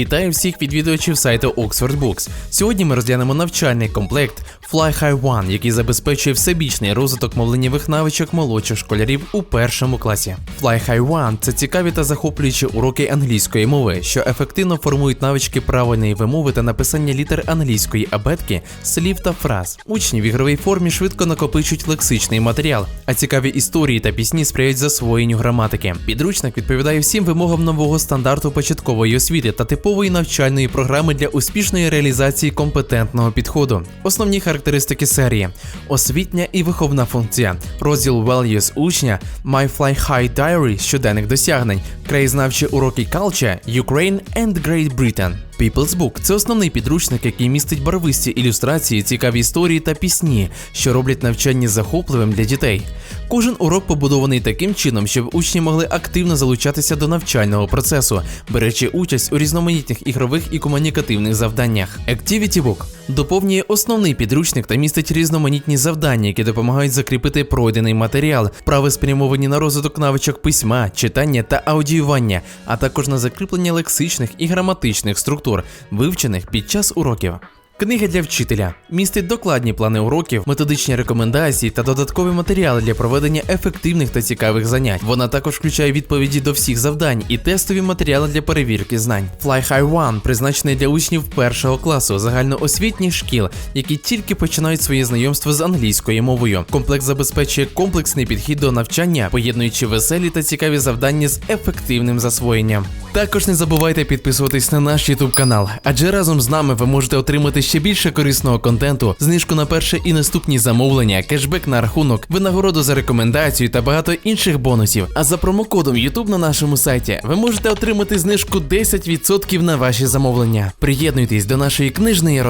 Вітаю всіх відвідувачів сайту Oxford Books. Сьогодні ми розглянемо навчальний комплект Fly High One, який забезпечує всебічний розвиток мовленнєвих навичок молодших школярів у першому класі. Fly High One – це цікаві та захоплюючі уроки англійської мови, що ефективно формують навички правильної вимови та написання літер англійської абетки, слів та фраз. Учні в ігровій формі швидко накопичують лексичний матеріал, а цікаві історії та пісні сприяють засвоєнню граматики. Підручник відповідає всім вимогам нового стандарту початкової освіти та типової навчальної програми для успішної реалізації компетентного підходу. Основні характеристики серії: освітня і виховна функція, розділ Values учня, My Fly High Diary щоденних досягнень, краєзнавчі уроки Culture, Ukraine and Great Britain. People's Book – це основний підручник, який містить барвисті ілюстрації, цікаві історії та пісні, що роблять навчання захопливим для дітей. Кожен урок побудований таким чином, щоб учні могли активно залучатися до навчального процесу, беручи участь у різноманітних ігрових і комунікативних завданнях. Activity Book доповнює основний підручник та містить різноманітні завдання, які допомагають закріпити пройдений матеріал, вправи спрямовані на розвиток навичок письма, читання та аудіювання, а також на закріплення лексичних і граматичних структур, вивчених під час уроків. Книга для вчителя містить докладні плани уроків, методичні рекомендації та додаткові матеріали для проведення ефективних та цікавих занять. Вона також включає відповіді до всіх завдань і тестові матеріали для перевірки знань. Fly High One призначений для учнів першого класу загальноосвітніх шкіл, які тільки починають своє знайомство з англійською мовою. Комплекс забезпечує комплексний підхід до навчання, поєднуючи веселі та цікаві завдання з ефективним засвоєнням. Також не забувайте підписуватись на наш YouTube канал, адже разом з нами ви можете отримати ще більше корисного контенту, знижку на перше і наступні замовлення, кешбек на рахунок, винагороду за рекомендацію та багато інших бонусів. А за промокодом YouTube на нашому сайті ви можете отримати знижку 10% на ваші замовлення. Приєднуйтесь до нашої книжної родини.